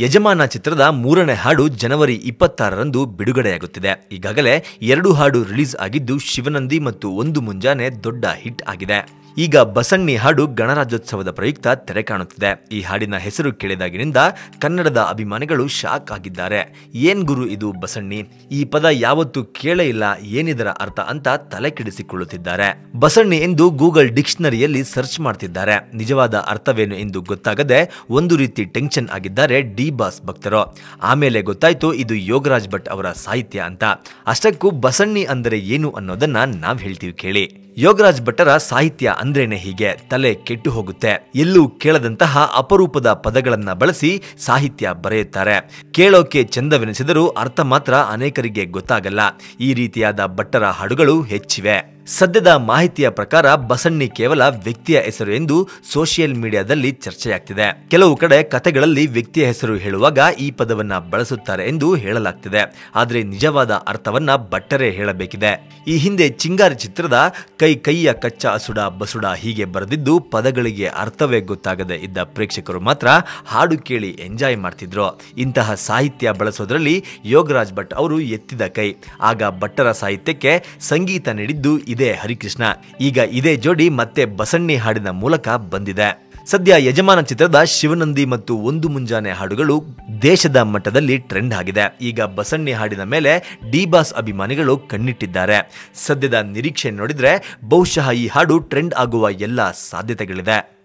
ಯಜಮಾನ ಚಿತ್ರದ ಮೂರನೇ ಹಾಡು ಜನವರಿ ಇಪ್ಪತ್ತಾರರಂದು ಬಿಡುಗಡೆಯಾಗುತ್ತಿದೆ. ಈಗಾಗಲೇ ಎರಡು ಹಾಡು ರಿಲೀಸ್ ಆಗಿದ್ದು ಶಿವನಂದಿ ಮತ್ತು ಒಂದು ಮುಂಜಾನೆ ದೊಡ್ಡ ಹಿಟ್ ಆಗಿದೆ. ಈಗ ಬಸಣ್ಣಿ ಹಾಡು ಗಣರಾಜ್ಯೋತ್ಸವದ ಪ್ರಯುಕ್ತ ತೆರೆ ಕಾಣುತ್ತಿದೆ. ಈ ಹಾಡಿನ ಹೆಸರು ಕೇಳಿದಾಗಿನಿಂದ ಕನ್ನಡದ ಅಭಿಮಾನಿಗಳು ಶಾಕ್ ಆಗಿದ್ದಾರೆ. ಏನ್ ಗುರು ಇದು ಬಸಣ್ಣಿ? ಈ ಪದ ಯಾವತ್ತೂ ಕೇಳೇ ಇಲ್ಲ, ಏನಿದರ ಅರ್ಥ ಅಂತ ತಲೆ ಕೆಡಿಸಿಕೊಳ್ಳುತ್ತಿದ್ದಾರೆ. ಬಸಣ್ಣಿ ಎಂದು ಗೂಗಲ್ ಡಿಕ್ಷನರಿಯಲ್ಲಿ ಸರ್ಚ್ ಮಾಡ್ತಿದ್ದಾರೆ. ನಿಜವಾದ ಅರ್ಥವೇನು ಎಂದು ಗೊತ್ತಾಗದೆ ಒಂದು ರೀತಿ ಟೆನ್ಷನ್ ಆಗಿದ್ದಾರೆ ಡಿ ಬಾಸ್ ಭಕ್ತರು. ಆಮೇಲೆ ಗೊತ್ತಾಯ್ತು, ಇದು ಯೋಗರಾಜ್ ಭಟ್ ಅವರ ಸಾಹಿತ್ಯ ಅಂತ. ಅಷ್ಟಕ್ಕೂ ಬಸಣ್ಣಿ ಅಂದರೆ ಏನು ಅನ್ನೋದನ್ನ ನಾವ್ ಹೇಳ್ತೀವಿ ಕೇಳಿ. ಯೋಗರಾಜ್ ಭಟ್ಟರ ಸಾಹಿತ್ಯ ಅಂದ್ರೇನೆ ಹೀಗೆ. ತಲೆ ಕೆಟ್ಟು ಹೋಗುತ್ತೆ. ಎಲ್ಲೂ ಕೇಳದಂತಹ ಅಪರೂಪದ ಪದಗಳನ್ನ ಬಳಸಿ ಸಾಹಿತ್ಯ ಬರೆಯುತ್ತಾರೆ. ಕೇಳೋಕೆ ಚಂದವೆನಿಸಿದರೂ ಅರ್ಥ ಮಾತ್ರ ಅನೇಕರಿಗೆ ಗೊತ್ತಾಗಲ್ಲ. ಈ ರೀತಿಯಾದ ಭಟ್ಟರ ಹಾಡುಗಳು ಹೆಚ್ಚಿವೆ. ಸದ್ಯದ ಮಾಹಿತಿಯ ಪ್ರಕಾರ ಬಸಣ್ಣಿ ಕೇವಲ ವ್ಯಕ್ತಿಯ ಹೆಸರು ಎಂದು ಸೋಷಿಯಲ್ ಮೀಡಿಯಾದಲ್ಲಿ ಚರ್ಚೆಯಾಗ್ತಿದೆ. ಕೆಲವು ಕಡೆ ಕಥೆಗಳಲ್ಲಿ ವ್ಯಕ್ತಿಯ ಹೆಸರು ಹೇಳುವಾಗ ಈ ಪದವನ್ನ ಬಳಸುತ್ತಾರೆ ಎಂದು ಹೇಳಲಾಗ್ತಿದೆ. ಆದರೆ ನಿಜವಾದ ಅರ್ಥವನ್ನ ಬಟ್ಟರೆ ಹೇಳಬೇಕಿದೆ. ಈ ಹಿಂದೆ ಚಿಂಗಾರಿ ಚಿತ್ರದ ಕೈ ಕೈಯ ಕಚ್ಚ ಅಸುಡ ಬಸುಡ ಹೀಗೆ ಬರೆದಿದ್ದು ಪದಗಳಿಗೆ ಅರ್ಥವೇ ಗೊತ್ತಾಗದೆ ಇದ್ದ ಪ್ರೇಕ್ಷಕರು ಮಾತ್ರ ಹಾಡು ಕೇಳಿ ಎಂಜಾಯ್ ಮಾಡ್ತಿದ್ರು. ಇಂತಹ ಸಾಹಿತ್ಯ ಬಳಸೋದ್ರಲ್ಲಿ ಯೋಗರಾಜ್ ಭಟ್ ಅವರು ಎತ್ತಿದ ಕೈ. ಆಗ ಭಟ್ಟರ ಸಾಹಿತ್ಯಕ್ಕೆ ಸಂಗೀತ ನೀಡಿದ್ದು ಇದೇ ಹರಿಕೃಷ್ಣ. ಈಗ ಇದೇ ಜೋಡಿ ಮತ್ತೆ ಬಸಣ್ಣಿ ಹಾಡಿನ ಮೂಲಕ ಬಂದಿದೆ. ಸದ್ಯ ಯಜಮಾನ ಚಿತ್ರದ ಶಿವನಂದಿ ಮತ್ತು ಒಂದು ಮುಂಜಾನೆ ಹಾಡುಗಳು ದೇಶದ ಮಟ್ಟದಲ್ಲಿ ಟ್ರೆಂಡ್ ಆಗಿದೆ. ಈಗ ಬಸಣ್ಣಿ ಹಾಡಿನ ಮೇಲೆ ಡಿ ಬಾಸ್ ಅಭಿಮಾನಿಗಳು ಕಣ್ಣಿಟ್ಟಿದ್ದಾರೆ. ಸದ್ಯದ ನಿರೀಕ್ಷೆ ನೋಡಿದ್ರೆ ಬಹುಶಃ ಈ ಹಾಡು ಟ್ರೆಂಡ್ ಆಗುವ ಎಲ್ಲ ಸಾಧ್ಯತೆಗಳಿದೆ.